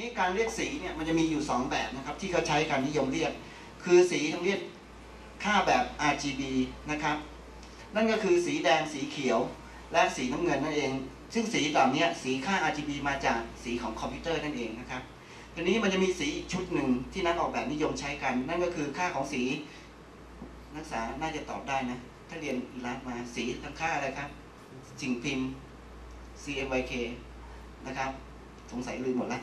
นี้การเรียกสีเนี่ยมันจะมีอยู่ 2 แบบนะครับ ที่เขาใช้การนิยมเรียก คือสีทั้งเรียกค่าแบบ RGB นะครับ นั่นก็คือสีแดงสีเขียว และสีน้ำเงินนั่นเอง ซึ่งสีเหล่านี้สีค่า RGB มาจากสีของคอมพิวเตอร์นั่นเองนะครับทีนี้มันจะมีสีอีกชุดหนึ่งที่นักออกแบบนิยมใช้กัน นั่นก็คือค่าของสี นักศึกษาน่าจะตอบได้นะ ถ้าเรียนอีรักมาสีทั้งค่าอะไรครับสิ่งพิมพ์ CMYK นะครับ สงสัยลืมหมดแล้ว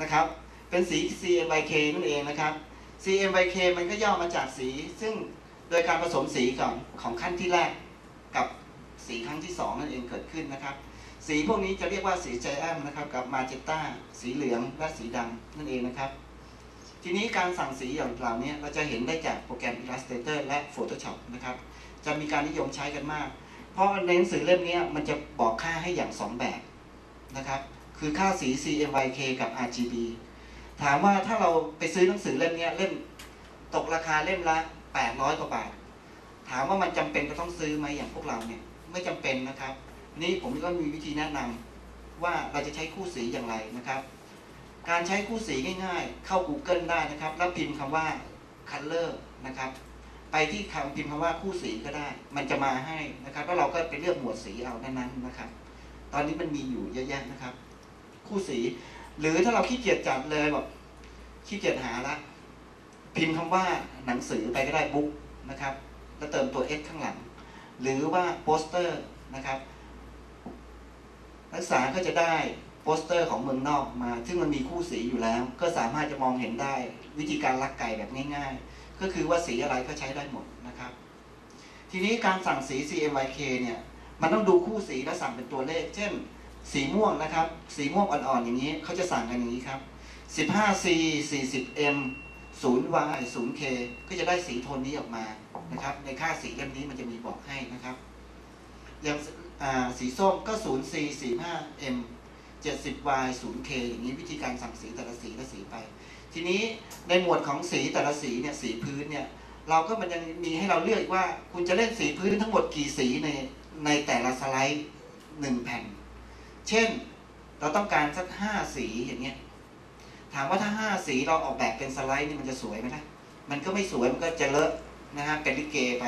นะครับ เป็นสี CMYK นั่นเองนะครับ CMYK มันก็ย่อมาจากสี ซึ่งโดยการผสมสีของของขั้นที่แรกกับสีครั้งที่ 2 นั่นเองเกิดขึ้นนะครับ สีพวกนี้จะเรียกว่าสีไจแอมนะครับ กับมาเจต้าสีเหลืองและสีดำนั่นเองนะครับ ทีนี้การสั่งสีอย่างเหล่านี้เราจะเห็นได้จากโปรแกรม Illustrator และ Photoshop นะครับ จะมีการนิยมใช้กันมาก เพราะในหนังสือเล่มนี้มันจะบอกค่าให้อย่าง 2 แบบนะครับ คือค่าสี CMYK กับ RGB ถามว่าถ้าเราไปซื้อหนังสือเล่มนี้เล่มตกราคาเล่มละ 800 กว่าบาท ถามว่ามันจำเป็นจะต้องซื้อไหมอย่างพวกเราเนี่ย ไม่จำเป็นนะครับ นี่ผมก็มีวิธีแนะนำว่าเราจะใช้คู่สีอย่างไรนะครับ การใช้คู่สีง่ายๆ เข้า Google ได้นะครับ แล้วพิมพ์คำว่า color นะครับ ไปที่คำพิมพ์คำว่าคู่สีก็ได้ มันจะมาให้นะครับ แล้วเราก็ไปเลือกหมวดสีเอานั้นๆนะครับ ตอนนี้มันมีอยู่เยอะแยะนะครับ คู่สี หรือถ้าเราขี้เกียจจัดเลยแบบขี้เกียจหาละพิมพ์คำว่าหนังสือไปก็ได้บุ๊กนะครับ แล้วเติมตัว S ข้างหลัง หรือว่าโปสเตอร์นะครับ นักศึกษาก็จะได้โปสเตอร์ของเมืองนอกมา ซึ่งมันมีคู่สีอยู่แล้ว ก็สามารถจะมองเห็นได้วิธีการลักไก่แบบง่าย ๆ ก็คือว่าสีอะไรก็ใช้ได้หมดนะครับ ทีนี้การสั่งสี CMYK เนี่ย มันต้องดูคู่สีและสั่งเป็นตัวเลข เช่น สีม่วงนะครับ สีม่วงอ่อนๆอย่างนี้เขาจะสั่งกันอย่างนี้ครับ 15C 40M 0Y 0K ก็จะได้สีโทนนี้ออกมานะครับ ในค่าสีเล่มนี้มันจะมีบอกให้นะครับ อย่างสีส้มก็ 0C 45M 70Y 0K อย่างนี้วิธีการสั่งสีแต่ละสีและสีไป ทีนี้ในหมวดของสีแต่ละสีเนี่ยสีพื้นเนี่ยเราก็มันยังมีให้เราเลือกว่า คุณจะเล่นสีพื้นทั้งหมดกี่สีในในแต่ละสไลด์หนึ่งแผ่น เช่น เราต้องการสักห้าสีอย่างเงี้ย ถามว่าถ้าห้าสีเราออกแบบเป็นสไลด์นี่มันจะสวยไหมนะมันก็ไม่สวยมันก็จะเลอะนะฮะเป็นลิเกไป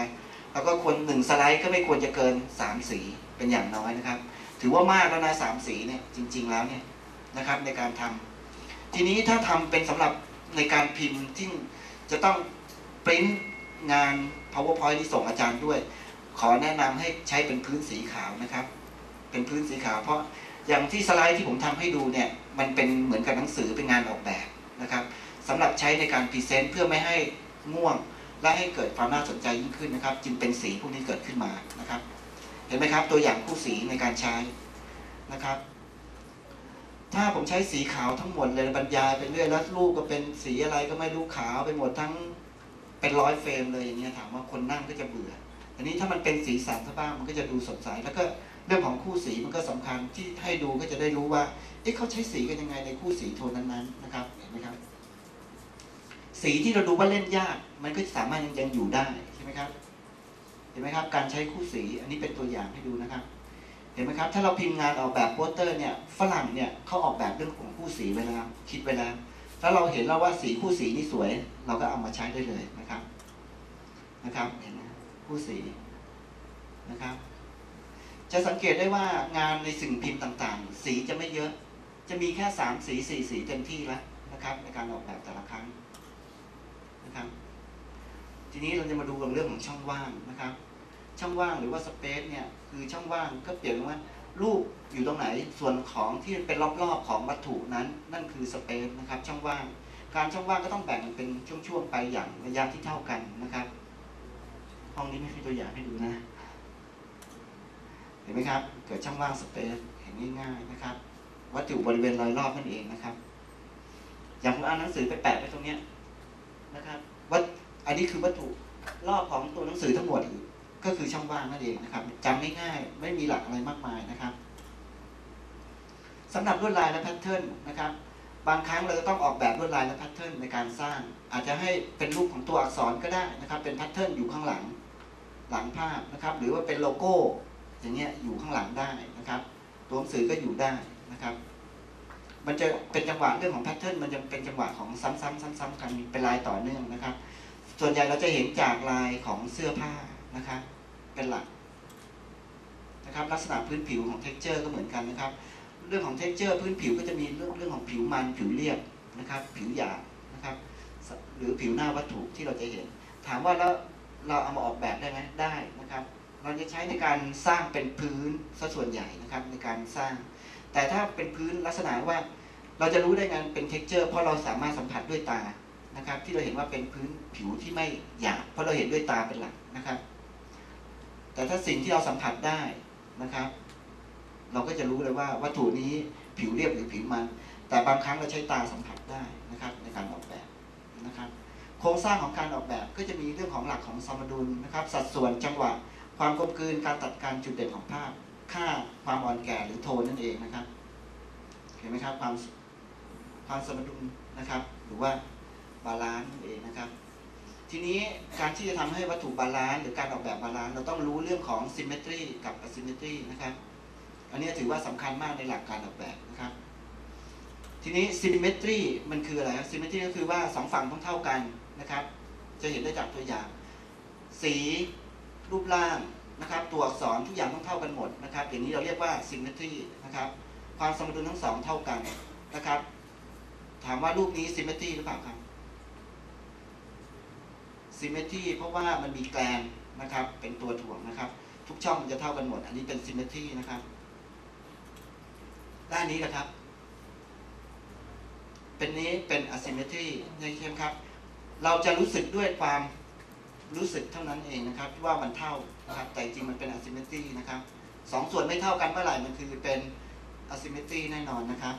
แล้วก็ควรหนึ่งสไลด์ก็ไม่ควรจะเกินสามสีเป็นอย่างน้อยนะครับ ถือว่ามากแล้วนะสามสีเนี่ยจริง ๆ แล้วเนี่ยนะครับในการทำทีนี้ถ้าทำเป็นสำหรับในการพิมพ์ที่จะต้องปริ้นงาน powerpoint ที่ส่งอาจารย์ด้วย ขอแนะนำให้ใช้เป็นพื้นสีขาวนะครับ เป็นพื้นสีขาว เพราะอย่างที่สไลด์ที่ผมทำให้ดูเนี่ยมันเป็นเหมือนกับหนังสือเป็นงานออกแบบนะครับสำหรับใช้ในการพรีเซนต์เพื่อไม่ให้ง่วง และให้เกิดความน่าสนใจยิ่งขึ้นนะครับ จึงเป็นสีพวกนี้เกิดขึ้นมานะครับ เห็นไหมครับตัวอย่างคู่สีในการใช้นะครับ ถ้าผมใช้สีขาวทั้งหมดเลยบรรยายไปเรื่อยแล้วรูปก็เป็นสีอะไรก็ไม่รู้ขาวไปหมดทั้งเป็นร้อยเฟรมเลยอย่างเงี้ยถามว่าคนนั่งก็จะเบื่อ อันนี้ถ้ามันเป็นสีสันซะบ้างมันก็จะดูสดใส แล้วก็เรื่องของคู่สีมันก็สำคัญที่ให้ดูก็จะได้รู้ว่า เอ๊ะเขาใช้สีกันยังไงในคู่สีโทนนั้นๆนะครับ เห็นไหมครับ สีที่เราดูว่าเล่นยาก มันก็สามารถยังยังอยู่ได้ใช่ไหมครับ เห็นไหมครับ การใช้คู่สีอันนี้เป็นตัวอย่างให้ดูนะครับ เห็นไหมครับ ถ้าเราพิมพ์งานออกแบบโปสเตอร์เนี่ย ฝรั่งเนี่ยเขาออกแบบเรื่องของคู่สีไว้แล้วคิดไว้แล้วถ้าเราเห็นแล้วว่าสีคู่สีนี่สวย เราก็เอามาใช้ได้เลยนะครับ นะครับ เห็นไหม คู่สีนะครับ จะสังเกตได้ว่างานในสิ่งพิมพ์ต่างๆ สีจะไม่เยอะ จะมีแค่สามสีสี่สีเต็มที่แล้วนะครับ ในการออกแบบแต่ละครั้งนะครับ ทีนี้เราจะมาดูเรื่องของช่องว่างนะครับ ช่องว่างหรือว่าสเปซเนี่ยคือช่องว่างก็เปลี่ยนว่ารูปอยู่ตรงไหนส่วนของที่เป็นรอบๆของวัตถุนั้น นั่นคือสเปซนะครับ ช่องว่าง การช่องว่างก็ต้องแบ่งเป็นช่วงๆไปอย่างระยะที่เท่ากันนะครับ ห้องนี้ไม่มีตัวอย่างให้ดูนะ เห็นไหมครับ เกิดช่องว่างสเปซเห็นง่ายๆนะครับ วัตถุบริเวณรอยรอบนั่นเองนะครับ อย่างผมอ่านหนังสือไปแปะไว้ตรงเนี้ยนะครับ วัดอันนี้คือวัตถุรอบของตัวหนังสือทั้งหมดก็คือช่องว่างนั่นเองนะครับจำง่ายๆไม่มีหลักอะไรมากมายนะครับสำหรับลวดลายและแพทเทิร์นนะครับ บางครั้งเราจะต้องออกแบบลวดลายและแพทเทิร์นในการสร้าง อาจจะให้เป็นรูปของตัวอักษรก็ได้นะครับ เป็นแพทเทิร์นอยู่ข้างหลัง หลังภาพนะครับ หรือว่าเป็นโลโก้อย่างเงี้ยอยู่ข้างหลังได้นะครับ ตัวหนังสือก็อยู่ได้นะครับ มันจะเป็นจังหวะเรื่องของแพทเทิร์นมันจะเป็นจังหวะของซ้ำๆซ้ำๆกันเป็นลายต่อเนื่องนะครับ ส่วนใหญ่เราจะเห็นจากลายของเสื้อผ้านะครับ เป็นหลักนะครับลักษณะพื้นผิวของ t e x t อร์ก็เหมือนกันนะครับ เรื่องของ t e x t อร์พื้นผิวก็จะมีเรื่องเรื่องของผิวมันผิวเรียบนะครับ ผิวหยาบนะครับ หรือผิวหน้าวัตถุที่เราจะเห็น ถามว่าแล้ว เราเอามาออกแบบได้ไหมได้นะครับ เราจะใช้ในการสร้างเป็นพื้นซะส่วนใหญ่นะครับในการสร้าง แต่ถ้าเป็นพื้นลักษณะว่าเราจะรู้ได้ไงเป็น t e x t อร์เพราะเราสามารถสัมผัสด้วยตานะครับ ที่เราเห็นว่าเป็นพื้นผิวที่ไม่หยาบเพราะเราเห็นด้วยตาเป็นหลักนะครับ แต่ถ้าสิ่งที่เราสัมผัสได้นะครับ เราก็จะรู้เลยว่าวัตถุนี้ผิวเรียบหรือผิวมัน แต่บางครั้งเราใช้ตาสัมผัสได้นะครับ ในการออกแบบนะครับ ครงสร้างของการออกแบบก็จะมีเรื่องของหลักของสมดุลนะครับสัดส่วนจังหวะ ความกลมกลืนการตัดการจุดเด่นของภาพ ค่าความอ่อนแก่หรือโทนนั่นเองนะครับเห็นไหมครับความความสมดุลนะครับ หรือว่าบาลานซ์นั่นเองนะครับ ทีนี้การที่จะทำให้วัตถุบาลานซ์หรือการออกแบบบาลานซ์เราต้องรู้เรื่องของ symmetry กับ asymmetry นะครับอันนี้ถือว่าสำคัญมากในหลักการออกแบบนะครับทีนี้ symmetry มันคืออะไรครับ symmetry ก็คือว่าสองฝั่งต้องเท่ากัน นะครับ จะเห็นได้จากตัวอย่าง สีรูปร่างนะครับ ตัวอักษรทุกอย่างต้องเท่ากันหมดนะครับ อย่างนี้เราเรียกว่า symmetry นะครับ ความสมดุลทั้งสองเท่ากันนะครับ ถามว่ารูปนี้ symmetry หรือเปล่าครับ symmetry เพราะว่ามันมีแกลนนะครับ เป็นตัวถ่วงนะครับ ทุกช่องมันจะเท่ากันหมด อันนี้เป็น symmetry นะครับ ด้านนี้นะครับ เป็นนี้เป็น asymmetry ใช่ไหมครับ เราจะรู้สึกด้วยความรู้สึกเท่านั้นเองนะครับว่ามันเท่านะครับแต่จริงมันเป็น asymmetry นะครับสองส่วนไม่เท่ากันเมื่อไหร่มันคือเป็น asymmetry แน่นอนนะครับ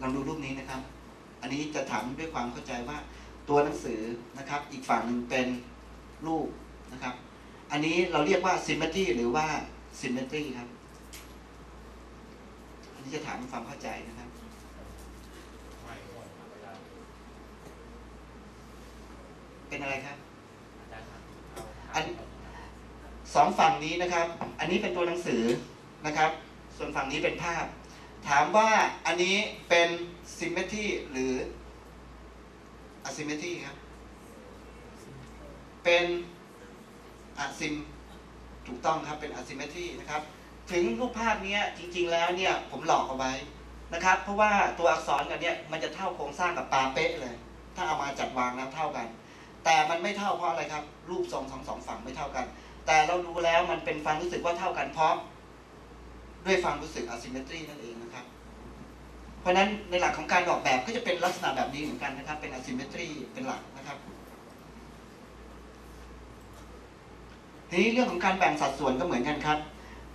ลองดูรูปนี้นะครับ อันนี้จะถามด้วยความเข้าใจว่าตัวหนังสือนะครับ อีกฝั่งหนึ่งเป็นรูปนะครับ อันนี้เราเรียกว่า symmetry หรือว่า symmetry ครับ อันนี้จะถามความเข้าใจนะครับ เป็นอะไรครับอันสองฝั่งนี้นะครับ อันนี้เป็นตัวหนังสือนะครับ ส่วนฝั่งนี้เป็นภาพ ถามว่าอันนี้เป็น symmetry หรือ asymmetry ครับ เป็น asim ถูกต้องครับ เป็น asymmetry นะครับ ถึงรูปภาพเนี้ยจริง ๆ แล้วเนี่ยผมหลอกเอาไว้นะครับ เพราะว่าตัวอักษรกับเนี่ยมันจะเท่าโครงสร้างกับปลาเป๊ะเลย ถ้าเอามาจัดวางแล้วเท่ากัน แต่มันไม่เท่าเพราะอะไรครับ รูปทรงสองสองฝั่งไม่เท่ากัน แต่เรารู้แล้วมันเป็นความรู้สึกว่าเท่ากันเพราะด้วยความรู้สึก asymmetry นั่นเองนะครับ เพราะฉะนั้นในหลักของการออกแบบก็จะเป็นลักษณะแบบนี้เหมือนกันนะครับ เป็น asymmetry เป็นหลักนะครับ ทีนี้เรื่องของการแบ่งสัดส่วนก็เหมือนกันครับ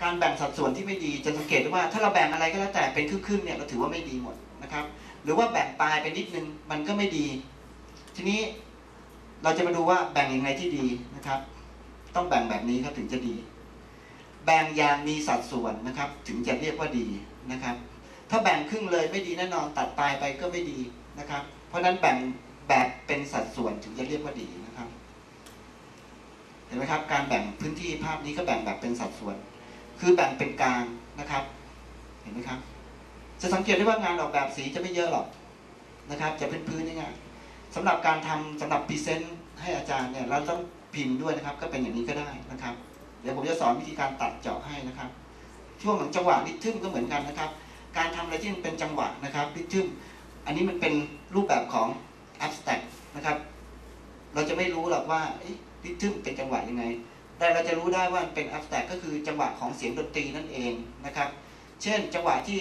การแบ่งสัดส่วนที่ไม่ดีจะสังเกตได้ว่าถ้าเราแบ่งอะไรก็แล้วแต่เป็นครึ่งๆเนี่ยเราถือว่าไม่ดีหมดนะครับ หรือว่าแบ่งปลายไปนิดนึงมันก็ไม่ดี ทีนี้ เราจะมาดูว่าแบ่งยังไงที่ดีนะครับ ต้องแบ่งแบบนี้ครับถึงจะดี แบ่งอย่างมีสัดส่วนนะครับ ถึงจะเรียกว่าดีนะครับ ถ้าแบ่งครึ่งเลยไม่ดีแน่นอนตัดปลายไปก็ไม่ดีนะครับ เพราะฉะนั้นแบ่งแบบเป็นสัดส่วนถึงจะเรียกว่าดีนะครับ เห็นไหมครับ การแบ่งพื้นที่ภาพนี้ก็แบ่งแบบเป็นสัดส่วน คือแบ่งเป็นกลางนะครับ เห็นไหมครับ จะสังเกตได้ว่างานออกแบบสีจะไม่เยอะหรอกนะครับ จะเป็นพื้นง่ายๆสำหรับการทำสำหรับพรีเซนต์ ให้อาจารย์เนี่ยเราต้องพิมพ์ด้วยนะครับ ก็เป็นอย่างนี้ก็ได้นะครับ เดี๋ยวผมจะสอนวิธีการตัดเจาะให้นะครับ ช่วงของจังหวะริทึมก็เหมือนกันนะครับ การทำอะไรที่มันเป็นจังหวะนะครับริทึมอันนี้มันเป็นรูปแบบของ abstract นะครับ เราจะไม่รู้หรอกว่าริทึมเป็นจังหวะยังไง แต่เราจะรู้ได้ว่าเป็น abstract ก็คือจังหวะของเสียงดนตรีนั่นเองนะครับ เช่น จังหวะที่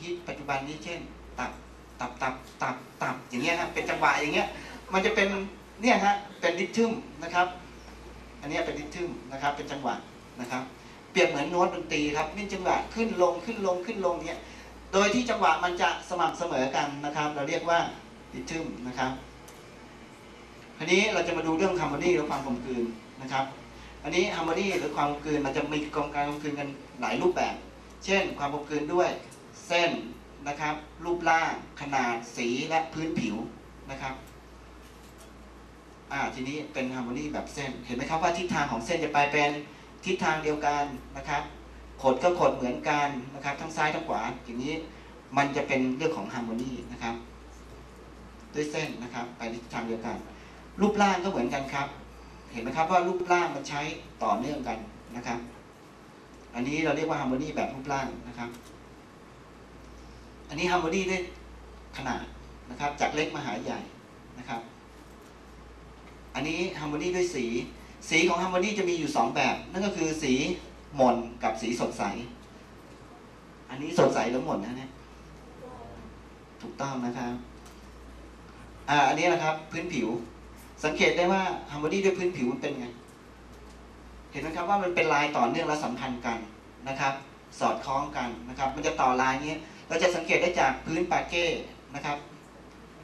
ฮิตปัจจุบันนี้เช่น ตับตับตับตับตับอย่างเงี้ยครับเป็นจังหวะอย่างเงี้ยมันจะเป็น เนี่ยฮะเป็นริทึมนะครับอันนี้เป็นริทึมนะครับเป็นจังหวะนะครับ เปรียบเหมือนโน้ตดนตรีครับนี่จังหวะขึ้นลงขึ้นลงขึ้นลงเนี่ยโดยที่จังหวะมันจะสม่ำเสมอกันนะครับ เราเรียกว่าริทึมนะครับทีนี้เราจะมาดูเรื่องฮาร์โมนีหรือความกลมกลืนนะครับอันนี้ฮาร์โมนีหรือความกลมกลืนมันจะมีกลมการกลมกลืนกันหลายรูปแบบ เช่น ความกลมกลืนด้วยเส้นนะครับ รูปร่าง ขนาดสีและพื้นผิวนะครับ อ่าทีนี้เป็นฮาร์โมนีแบบเส้น เห็นไหมครับว่าทิศทางของเส้นจะไปเป็นทิศทางเดียวกันนะครับขดก็ขดเหมือนกันนะครับ ทั้งซ้ายทั้งขวาอย่างนี้มันจะเป็นเรื่องของฮาร์โมนีนะครับ ด้วยเส้นนะครับไปในทิศทางเดียวกัน รูปร่างก็เหมือนกันครับ เห็นไหมครับว่ารูปร่างมันใช้ต่อเนื่องกันนะครับ อันนี้เราเรียกว่าฮาร์โมนีแบบรูปร่างนะครับ อันนี้ฮาร์โมนีด้วยขนาดนะครับ จากเล็กมาหาใหญ่นะครับ อันนี้ฮาร์โมนีด้วยสี สีของฮาร์โมนีจะมีอยู่สองแบบ นั่นก็คือสีหม่นกับสีสดใส อันนี้สดใสหรือหม่นนะเนี่ยถูกต้องนะครับอ่าอันนี้นะครับพื้นผิว สังเกตได้ว่าฮาร์โมนีด้วยพื้นผิวมันเป็นไง เห็นไหมครับว่ามันเป็นลายต่อเนื่องและสัมพันธ์กันนะครับ สอดคล้องกันนะครับ มันจะต่อลายนี้เราจะสังเกตได้จากพื้นปาเก้นะครับ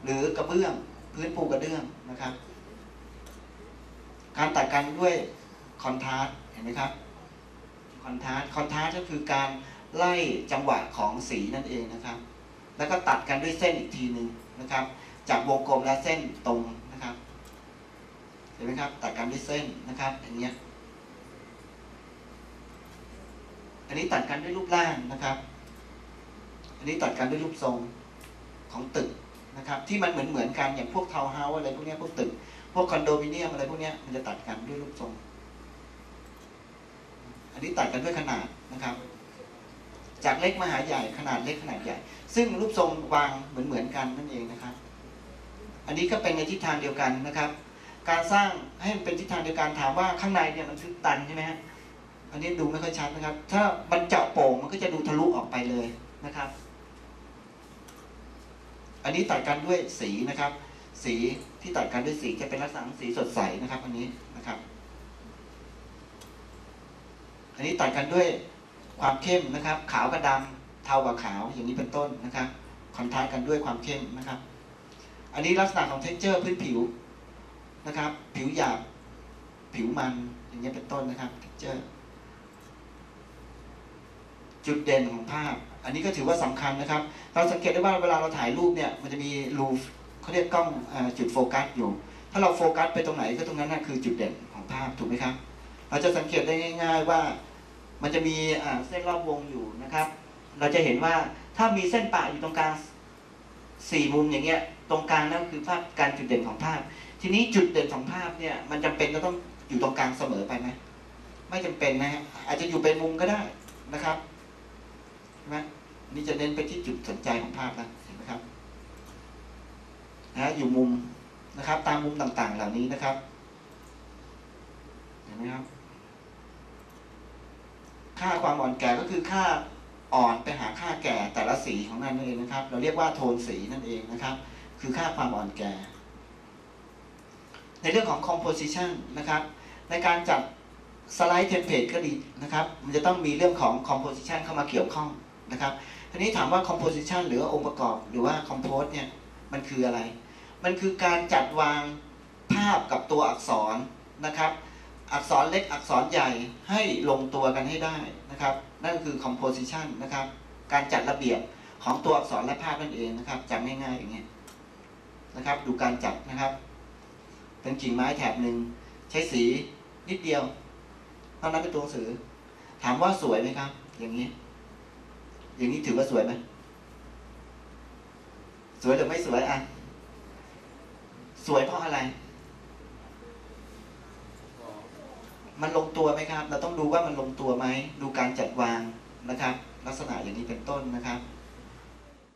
หรือกระเบื้องพื้นปูกระเดื่องนะครับ การตัดกันด้วยคอนทราสต์เห็นไหมครับคอนทราสต์คอนทราสต์ก็คือการไล่จังหวะของสีนั่นเองนะครับ แล้วก็ตัดกันด้วยเส้นอีกทีหนึ่งนะครับ จากวงกลมและเส้นตรงนะครับ เห็นไหมครับ ตัดกันด้วยเส้นนะครับอย่างเงี้ยอันนี้ตัดกันด้วยรูปร่างนะครับ อันนี้ตัดกันด้วยรูปทรงของตึกนะครับ ที่มันเหมือนเหมือนกันอย่างพวกทาวน์เฮาส์อะไรพวกนี้พวกตึก พวกคอนโดมิเนียมอะไรพวกนี้มันจะตัดกันด้วยรูปทรง อันนี้ตัดกันด้วยขนาดนะครับ จากเล็กมาหาใหญ่ขนาดเล็กขนาดใหญ่ ซึ่งรูปทรงวางเหมือนเหมือนกันนั่นเองนะครับ อันนี้ก็เป็นในทิศทางเดียวกันนะครับ การสร้างให้มันเป็นทิศทางเดียวกันถามว่าข้างในเนี่ยมันคือตันใช่ไหมฮะอันนี้ดูไม่ค่อยชัดนะครับ ถ้ามันเจาะโป่งมันก็จะดูทะลุออกไปเลยนะครับ อันนี้ตัดกันด้วยสีนะครับ สีที่ตัดกันด้วยสีจะเป็นลักษณะของสีสดใสนะครับอันนี้นะครับ อันนี้ตัดกันด้วยความเข้มนะครับ ขาวกับดำเทากับขาวอย่างนี้เป็นต้นนะครับคอนทราสต์กันด้วยความเข้มนะครับ อันนี้ลักษณะของเท็กเจอร์พื้นผิวนะครับ ผิวหยาบผิวมันอย่างเงี้เป็นต้นนะครับเท็กเจอร์จุดเด่นของภาพ อันนี้ก็ถือว่าสำคัญนะครับ เราสังเกตได้ว่าเวลาเราถ่ายรูปเนี่ย มันจะมีรู เขาเรียกกล้องอจุดโฟกัสอยู่ ถ้าเราโฟกัสไปตรงไหนก็ตรงนั้นนะคือจุดเด่นของภาพถูกไหมครับ เราจะสังเกตได้ง่าย ๆว่า มันจะมีเส้นรอบวงอยู่นะครับ เราจะเห็นว่าถ้ามีเส้นปะอยู่ตรงกลางสี่มุมอย่างเงี้ย ตรงกลางนั่นคือภาพการจุดเด่นของภาพ ทีนี้จุดเด่นของภาพเนี่ยมันจำเป็นจะต้องอยู่ตรงกลางเสมอไปไหมไม่จำเป็นนะฮะอาจจะอยู่เป็นมุมก็ได้นะครับเห็นไหมนี่จะเน้นไปที่จุดสนใจของภาพนะเห็นไหมครับ นะอยู่มุมนะครับ ตามมุมต่างๆ เหล่านี้นะครับ เห็นไหมครับ ค่าความอ่อนแก่ก็คือค่าอ่อนไปหาค่าแก่แต่ละสีของมันนั่นเองนะครับ เราเรียกว่าโทนสีนั่นเองนะครับ คือค่าความอ่อนแก่ ในเรื่องของ composition นะครับ ในการจัดสไลด์เทมเพลตก็ดีนะครับ มันจะต้องมีเรื่องของ composition เข้ามาเกี่ยวข้องนะครับทีนี้ถามว่า composition หรือว่าองค์ประกอบหรือว่า compose เนี่ย มันคืออะไร มันคือการจัดวางภาพกับตัวอักษรนะครับ อักษรเล็กอักษรใหญ่ให้ลงตัวกันให้ได้นะครับ นั่นคือ composition นะครับ การจัดระเบียบของตัวอักษรและภาพนั่นเองนะครับจำง่ายๆอย่างนี้นะครับ ดูการจัดนะครับ เป็นกิ่งไม้แถบหนึ่งใช้สีนิดเดียวเท่านั้นเป็นตัวหนังสือ ถามว่าสวยไหมครับ อย่างนี้ อย่างนี้ถือว่าสวยไหม สวยหรือไม่สวยอะ สวยเพราะอะไร มันลงตัวไหมครับ เราต้องดูว่ามันลงตัวไหม ดูการจัดวางนะครับ ลักษณะอย่างนี้เป็นต้นนะครับ